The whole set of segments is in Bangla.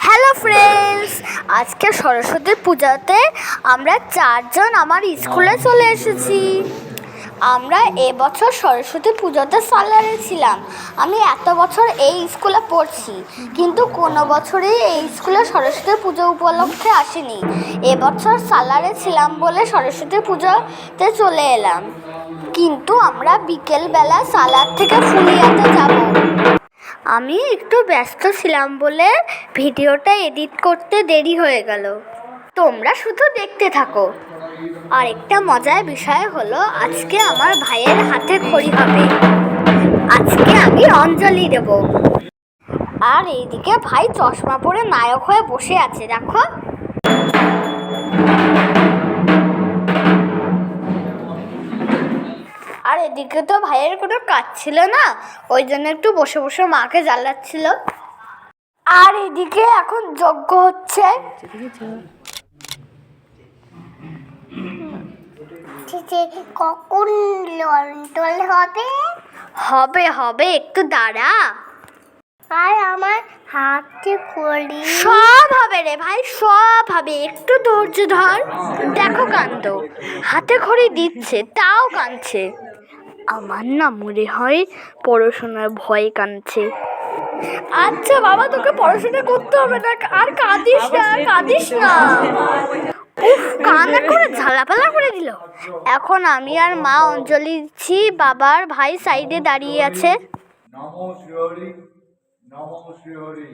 হ্যালো ফ্রেন্ডস আজকে সরস্বতী পূজাতে আমরা চারজন আমার স্কুলে চলে এসেছি। আমরা এবছর সরস্বতী পুজোতে সালারে ছিলাম। আমি এত বছর এই স্কুলে পড়ছি, কিন্তু কোনো বছরই এই স্কুলে সরস্বতী পুজো উপলক্ষে আসিনি। এবছর সালারে ছিলাম বলে সরস্বতী পুজোতে চলে এলাম। কিন্তু আমরা বিকেলবেলা সালার থেকে ফুলিয়াতে যাব। আমি একটু ব্যস্ত ছিলাম বলে ভিডিওটা এডিট করতে দেরি হয়ে গেল। তোমরা শুধু দেখতে থাকো। আর একটা মজার বিষয় হলো, আজকে আমার ভাইয়ের হাতে খড়ি হবে। আজকে আমি অঞ্জলি দেব। আর এইদিকে ভাই চশমা পরে নায়ক হয়ে বসে আছে, দেখো। এদিকে তো ভাইয়ের কোনো কাজ ছিল না ওই জন্য একটু বসে বসে মাকে জ্বালাচ্ছিল। আর এদিকে এখন যজ্ঞ হচ্ছে। কখন লন্ডন হবে? হবে হবে একটু দাঁড়া। আর আমার হাতে করি সব হবে রে ভাই সব হবে একটু ধৈর্য ধর। দেখো কান্দ হাতে খড়ি দিচ্ছে তাও কাঁদছে। আমার না মনে হয় পড়াশোনার ভয় কাঁদছে। আচ্ছা বাবা, তোকে পড়াশোনা করতে হবে না, আর কাঁদিস না কাঁদিস না। উফ, কান্না করে ঝালাপালা করে দিল। এখন আমি আর মা অঞ্জলি দিচ্ছি, বাবার ভাই সাইডে দাঁড়িয়ে আছে। নমো শ্রীহরি নমো শ্রীহরি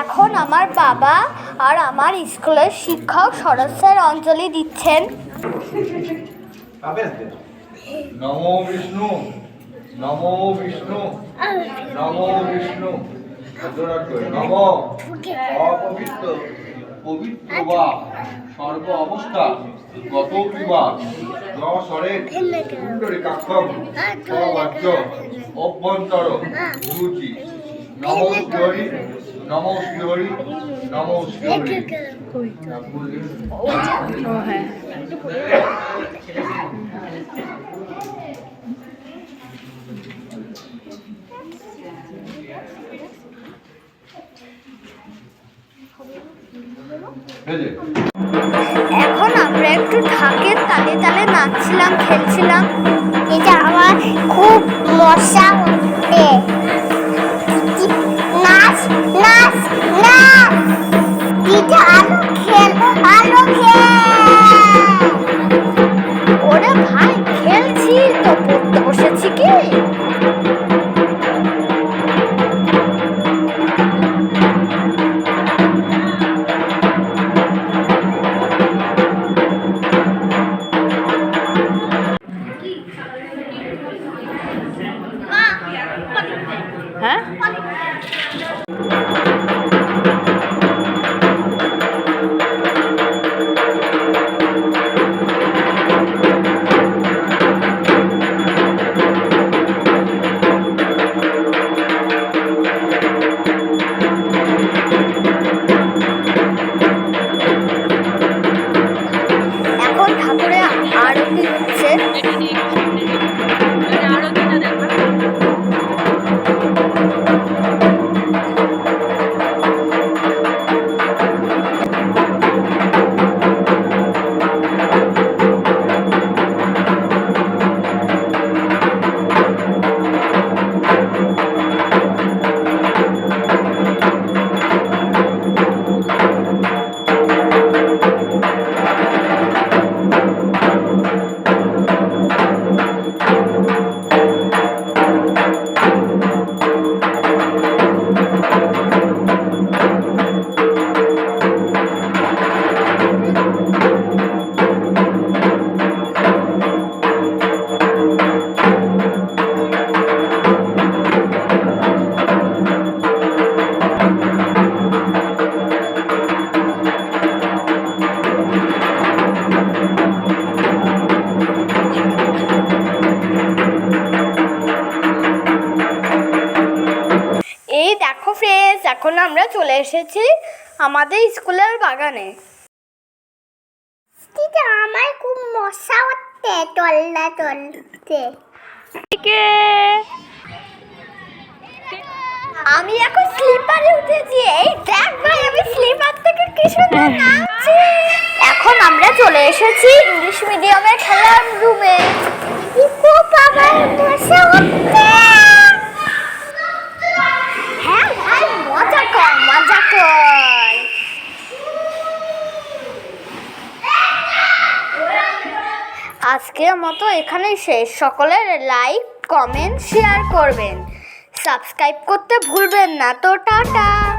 এখন আমার বাবা আর আমার স্কুলের শিক্ষক শরৎ অঞ্জলি দিচ্ছেন। নমো বিষ্ণু নমো বিষ্ণু নমো বিষ্ণু। অপবিত্র, পবিত্র বা সর্ব অবস্থা, গত কাক্ষম অভ্যন্তর, রুচি। এখন আমরা একটু ঢাকের তালে তালে নাচছিলাম খেলছিলাম। এটা আমার খুব মশা এখন আমরা চলে এসেছি আমাদের স্কুলের বাগানে। দিদি আমার খুব মশা হচ্ছে টল্লা টলতে আমি এখন স্লিপারে উঠেছি। এই দেখ ভাই আমি স্লিপার থেকে কি নামছি এখন আমরা চলে এসেছি ইংলিশ মিডিয়ামের খেলার রুমে খুব আমার মশা হচ্ছে। আজকের মতো এখানেই শেষ। সকলের লাইক কমেন্ট শেয়ার করবেন। সাবস্ক্রাইব করতে ভুলবেন না। তো টাটা।